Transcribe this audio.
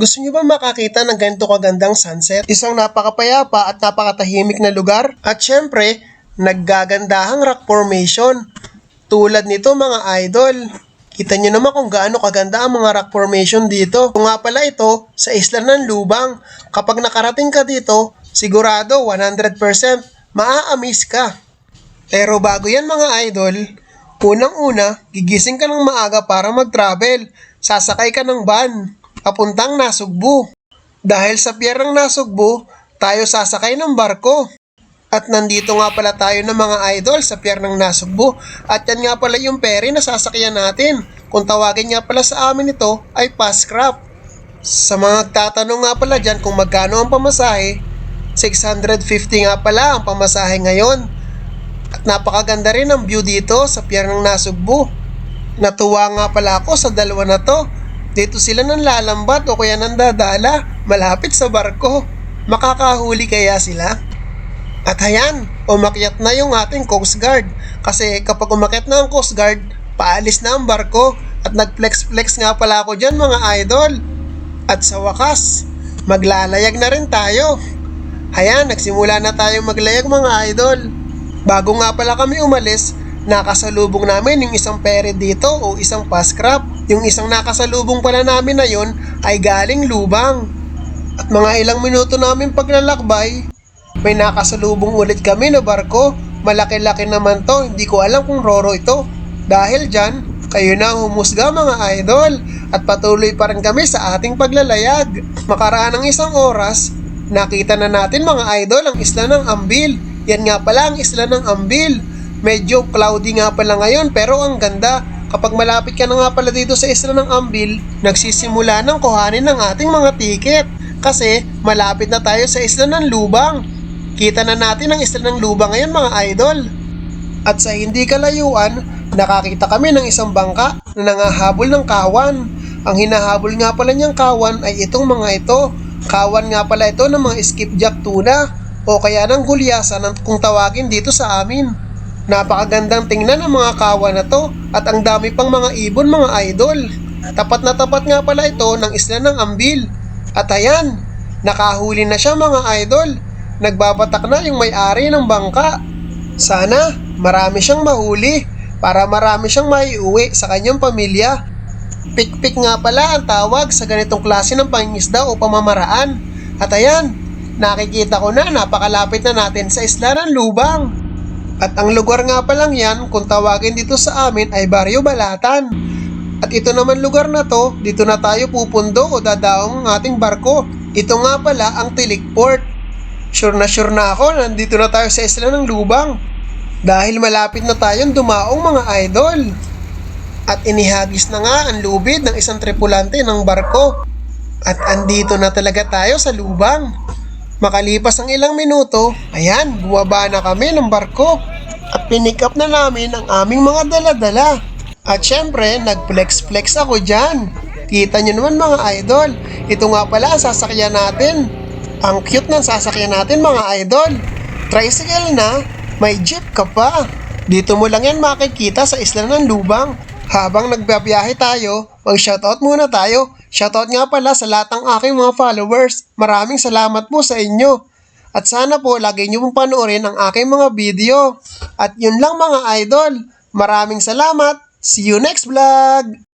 Gusto niyo ba makakita ng ganito kagandang sunset? Isang napakapayapa at napakatahimik na lugar? At syempre, naggagandahang rock formation. Tulad nito mga idol. Kita niyo naman kung gaano kaganda ang mga rock formation dito. Kung nga pala ito, sa isla ng Lubang. Kapag nakarating ka dito, sigurado 100% maa-amaze ka. Pero bago yan mga idol, unang-una, gigising ka ng maaga para mag-travel. Sasakay ka ng van, papuntang Nasugbu. Dahil sa pier ng Nasugbu, tayo sasakay ng barko. At nandito nga pala tayo ng mga idol sa pier ng Nasugbu. At yan nga pala yung ferry na sasakyan natin. Kung tawagin nga pala sa amin ito ay Pascrap. Sa mga tatanong nga pala dyan kung magkano ang pamasahe, 650 nga pala ang pamasahe ngayon. At napakaganda rin ang view dito sa pier ng Nasugbu. Natuwa nga pala ako sa dalawa na to. Dito sila nang lalambat o kaya nang dadala malapit sa barko. Makakahuli kaya sila? At ayan, umakyat na yung ating Coast Guard. Kasi kapag umakyat na ang Coast Guard, paalis na ang barko. At nag-flex-flex nga pala ako dyan mga idol. At sa wakas, maglalayag na rin tayo. Ayan, nagsimula na tayong maglayag mga idol. Bago nga pala kami umalis, nakasalubong namin yung isang pere dito o isang pascrap. Yung isang nakasalubong pala namin na yon ay galing lubang. At mga ilang minuto namin paglalakbay, may nakasalubong ulit kami na barko. Malaki-laki naman to, hindi ko alam kung roro ito. Dahil dyan, kayo na humusga mga idol at patuloy pa rin kami sa ating paglalayag. Makaraan ng isang oras, nakita na natin mga idol ang isla ng Ambil. Yan nga pala ang isla ng Ambil. Medyo cloudy nga pala ngayon pero ang ganda. Kapag malapit ka na nga pala dito sa isla ng Ambil, nagsisimula ng kuhanin ng ating mga tiket. Kasi malapit na tayo sa isla ng Lubang. Kita na natin ang isla ng Lubang ngayon mga idol. At sa hindi kalayuan, nakakita kami ng isang bangka na nangahabol ng kawan. Ang hinahabol nga pala niyang kawan ay itong mga ito. Kawan nga pala ito ng mga skipjack tuna o kaya ng gulyasan ng- kung tawagin dito sa amin. Napakagandang tingnan ang mga kawan na to at ang dami pang mga ibon mga idol. Tapat na tapat nga pala ito ng isla ng Ambil. At ayan, nakahuli na siya mga idol. Nagbabatak na yung may-ari ng bangka. Sana marami siyang mahuli para marami siyang maiuwi sa kanyang pamilya. Pikpik nga pala ang tawag sa ganitong klase ng pangingisda o pamamaraan. At ayan, nakikita ko na napakalapit na natin sa isla ng Lubang. At ang lugar nga palang yan, kung tawagin dito sa amin ay Barrio Balatan. At ito naman lugar na to, dito na tayo pupundo o dadaong ang ating barko. Ito nga pala ang Tilik Port. Sure na sure na ako, nandito na tayo sa isla ng Lubang. Dahil malapit na tayong dumaong mga idol. At inihagis na nga ang lubid ng isang tripulante ng barko. At andito na talaga tayo sa lubang. Makalipas ang ilang minuto, ayan, bumaba na kami ng barko. At pinick up na namin ang aming mga dala-dala. At syempre, nag-flex-flex ako dyan. Kita nyo naman mga idol, ito nga pala ang sasakyan natin. Ang cute ng sasakyan natin mga idol. Tricycle na, may jeep ka pa. Dito mo lang yan makikita sa isla ng Lubang. Habang nagbabiyahe tayo, mag-shoutout muna tayo. Shoutout nga pala sa lahat ng aking mga followers. Maraming salamat po sa inyo. At sana po lagi nyo pong panoorin ang aking mga video. At yun lang mga idol. Maraming salamat. See you next vlog!